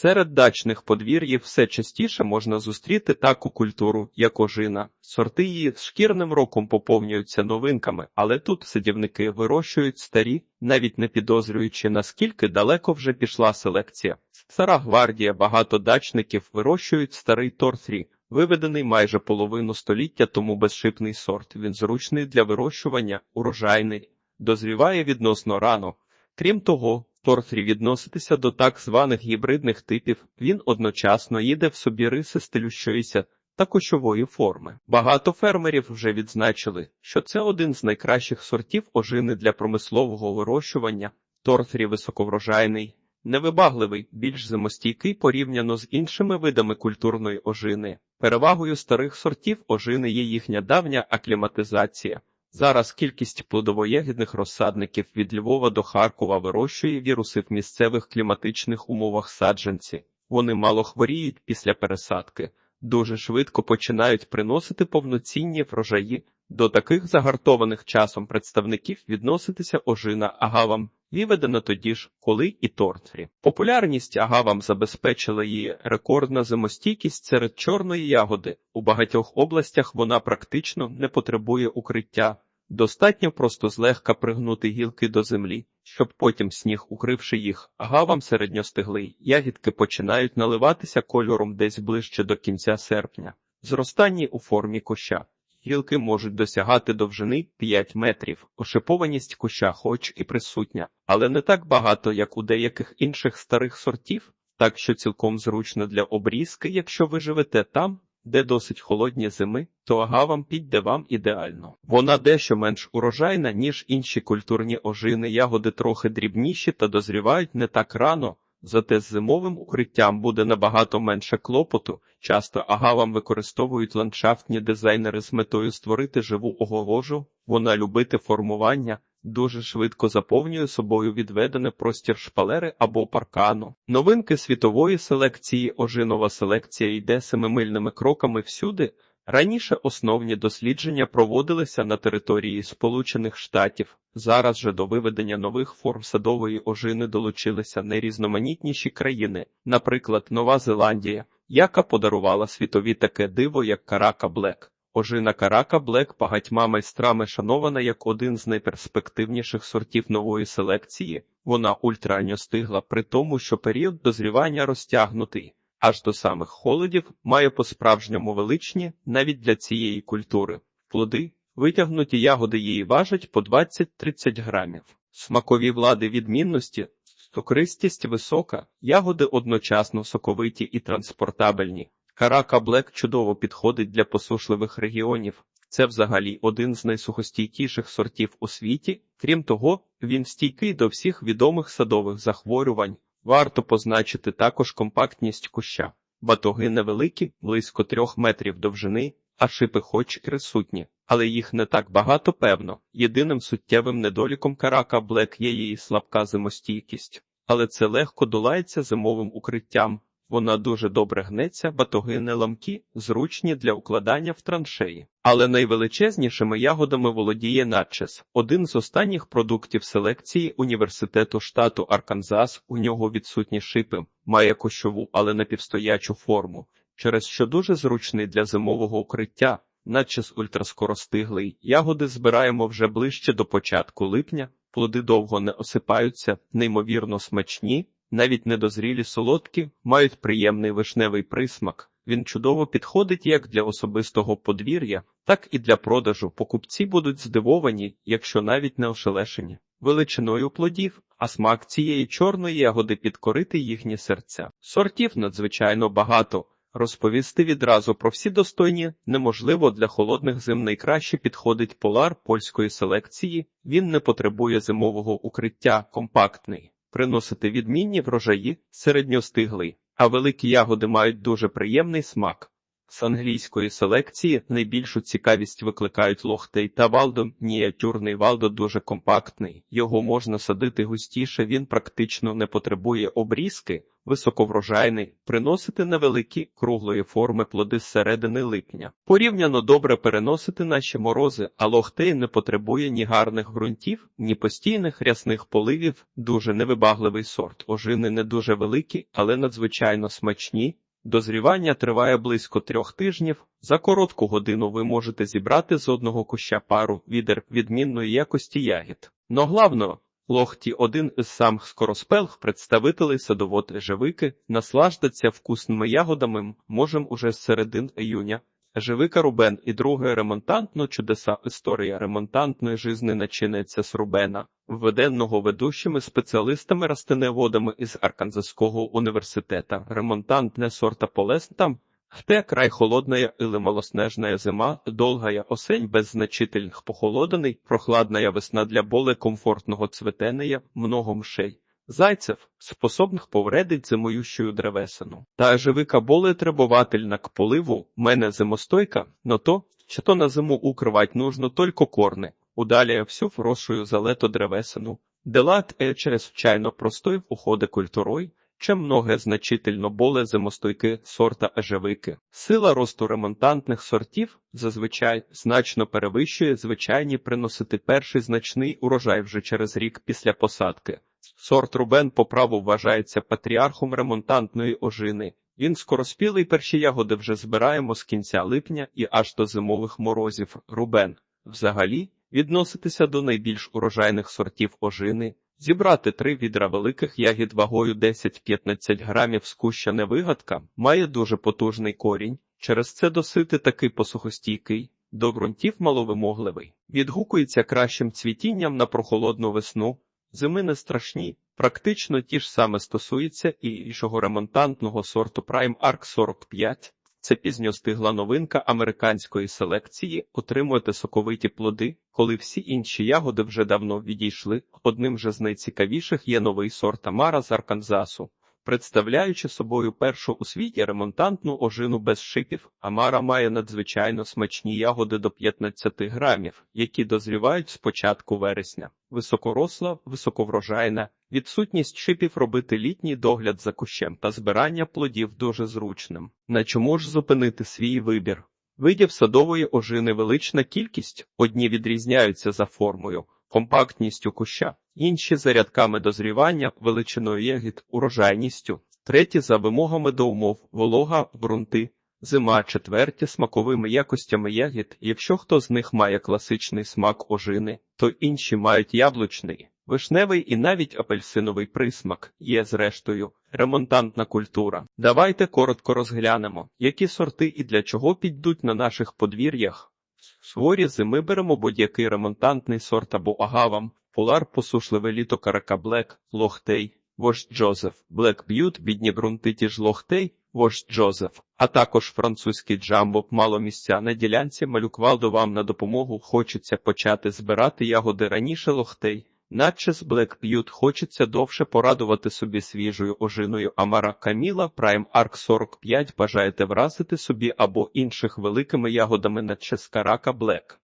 Серед дачних подвір'їв все частіше можна зустріти таку культуру, як ожина. Сорти її з шкірним роком поповнюються новинками, але тут садівники вирощують старі, навіть не підозрюючи, наскільки далеко вже пішла селекція. Стара гвардія багато дачників вирощують старий торфрі, виведений майже половину століття тому безшипний сорт. Він зручний для вирощування, урожайний, дозріває відносно рано. Крім того, торфрі відноситися до так званих гібридних типів, він одночасно їде в собі риси стилющоїся та кощової форми. Багато фермерів вже відзначили, що це один з найкращих сортів ожини для промислового вирощування. Торфрі високоврожайний, невибагливий, більш зимостійкий порівняно з іншими видами культурної ожини. Перевагою старих сортів ожини є їхня давня акліматизація. Зараз кількість плодовоєгідних розсадників від Львова до Харкова вирощує віруси в місцевих кліматичних умовах саджанці. Вони мало хворіють після пересадки, дуже швидко починають приносити повноцінні врожаї. До таких загартованих часом представників відноситися ожина агавам, виведена тоді ж, коли і тортфрі. Популярність агавам забезпечила її рекордна зимостійкість серед чорної ягоди. У багатьох областях вона практично не потребує укриття. Достатньо просто злегка пригнути гілки до землі, щоб потім сніг, укривши їх, агавам середньостиглий, ягідки починають наливатися кольором десь ближче до кінця серпня. Зростанні у формі коща. Гілки можуть досягати довжини 5 метрів. Ошипованість куща хоч і присутня, але не так багато, як у деяких інших старих сортів, так що цілком зручно для обрізки, якщо ви живете там, де досить холодні зими, то агавам піде вам ідеально. Вона дещо менш урожайна, ніж інші культурні ожини, ягоди трохи дрібніші та дозрівають не так рано. Зате з зимовим укриттям буде набагато менше клопоту. Часто агавам використовують ландшафтні дизайнери з метою створити живу огорожу. Вона любити формування, дуже швидко заповнює собою відведене простір шпалери або паркану. Новинки світової селекції ожинова селекція йде семимильними кроками всюди. Раніше основні дослідження проводилися на території Сполучених Штатів. Зараз же до виведення нових форм садової ожини долучилися найрізноманітніші країни, наприклад, Нова Зеландія, яка подарувала світові таке диво, як Карака Блек. Ожина Карака Блек багатьма майстрами шанована як один з найперспективніших сортів нової селекції. Вона ультранньо стигла при тому, що період дозрівання розтягнутий. Аж до самих холодів має по-справжньому величні навіть для цієї культури. Плоди, витягнуті ягоди її важать по 20-30 грамів. Смакові влади відмінності, сокристість висока, ягоди одночасно соковиті і транспортабельні. Карака Блек чудово підходить для посушливих регіонів. Це взагалі один з найсухостійкіших сортів у світі. Крім того, він стійкий до всіх відомих садових захворювань. Варто позначити також компактність куща. Батоги невеликі, близько трьох метрів довжини, а шипи хоч і присутні, але їх не так багато певно. Єдиним суттєвим недоліком карака Блек є її слабка зимостійкість, але це легко долається зимовим укриттям. Вона дуже добре гнеться, батоги не ламкі, зручні для укладання в траншеї. Але найвеличезнішими ягодами володіє надчес. Один з останніх продуктів селекції університету штату Арканзас. У нього відсутні шипи, має кощову, але напівстоячу форму, через що дуже зручний для зимового укриття. Надчес ультраскоростиглий. Ягоди збираємо вже ближче до початку липня. Плоди довго не осипаються, неймовірно смачні. Навіть недозрілі солодкі мають приємний вишневий присмак. Він чудово підходить як для особистого подвір'я, так і для продажу. Покупці будуть здивовані, якщо навіть не ошелешені. Величиною плодів, а смак цієї чорної ягоди підкорити їхні серця. Сортів надзвичайно багато. Розповісти відразу про всі достойні неможливо для холодних зим найкраще підходить полар польської селекції. Він не потребує зимового укриття, компактний приносити відмінні врожаї середньостиглий, а великі ягоди мають дуже приємний смак. З англійської селекції найбільшу цікавість викликають лохтей та валдо. Мініатюрний валдо дуже компактний. Його можна садити густіше, він практично не потребує обрізки, високоврожайний, приносити невеликі круглої форми плоди з середини липня. Порівняно добре переносити наші морози, а лохтей не потребує ні гарних ґрунтів, ні постійних рясних поливів, дуже невибагливий сорт. Ожини не дуже великі, але надзвичайно смачні. Дозрівання триває близько трьох тижнів. За коротку годину ви можете зібрати з одного куща пару відер відмінної якості ягід. Но главно, лохті один із самих скороспелих представителей садовод живики наслаждаться вкусними ягодами можем уже з середин июня. Ежевика Рубен і друге ремонтантно чудеса історія ремонтантної жизни начинається з Рубена, введеного ведущими спеціалістами растеневодами із Арканзаського університета. Ремонтантне сорта полез там, где край холодная или малоснежная зима, долгая осень без значительних похолоданий, прохладная весна для более комфортного цветения, много мшей. Зайцев, способних повредить зимоющую древесину. Та живика более требовательна к поливу, мене зимостойка, но то, що то на зиму укривать нужно только корни, удаляє всю вросшую за древесину. Делат е через чайно простой в уходи культурой, чем многе значительно более зимостойки сорта ежевики. Сила росту ремонтантних сортів зазвичай значно перевищує звичайні приносити перший значний урожай вже через рік після посадки. Сорт Рубен по праву вважається патріархом ремонтантної ожини. Він скороспілий перші ягоди вже збираємо з кінця липня і аж до зимових морозів. Рубен взагалі відноситися до найбільш урожайних сортів ожини. Зібрати три відра великих ягід вагою 10-15 грамів з куща невигадка має дуже потужний корінь, через це досити такий посухостійкий, до ґрунтів маловимогливий. Відгукується кращим цвітінням на прохолодну весну. Зими не страшні. Практично ті ж саме стосується і іншого ремонтантного сорту Prime Arc 45. Це пізньостигла новинка американської селекції. Отримуєте соковиті плоди, коли всі інші ягоди вже давно відійшли. Одним же з найцікавіших є новий сорт Амара з Арканзасу. Представляючи собою першу у світі ремонтантну ожину без шипів, Амара має надзвичайно смачні ягоди до 15 грамів, які дозрівають з початку вересня. Високоросла, високоврожайна, відсутність шипів робити літній догляд за кущем та збирання плодів дуже зручним. На чому ж зупинити свій вибір? Видів садової ожини велична кількість, одні відрізняються за формою, компактністю куща, інші за рядками дозрівання, величиною ягід, урожайністю, треті за вимогами до умов, волога, ґрунти, зима, четверті смаковими якостями ягід. Якщо хто з них має класичний смак ожини, то інші мають яблучний. Вишневий і навіть апельсиновий присмак є, зрештою, ремонтантна культура. Давайте коротко розглянемо, які сорти і для чого підуть на наших подвір'ях. В Сворі зими беремо будь-який ремонтантний сорт або агавам, полар посушливе літо карака Блек, лохтей, вождь Джозеф, Блек Б'ют, бідні ґрунти ті ж лохтей, вождь Джозеф, а також французький джамбо, мало місця на ділянці. Малюквалду вам на допомогу. Хочеться почати збирати ягоди раніше лохтей. Наче з Black Butte хочеться довше порадувати собі свіжою ожиною. Амара Каміла Prime Arc 45 бажаєте вразити собі або інших великими ягодами наче з Карака Black.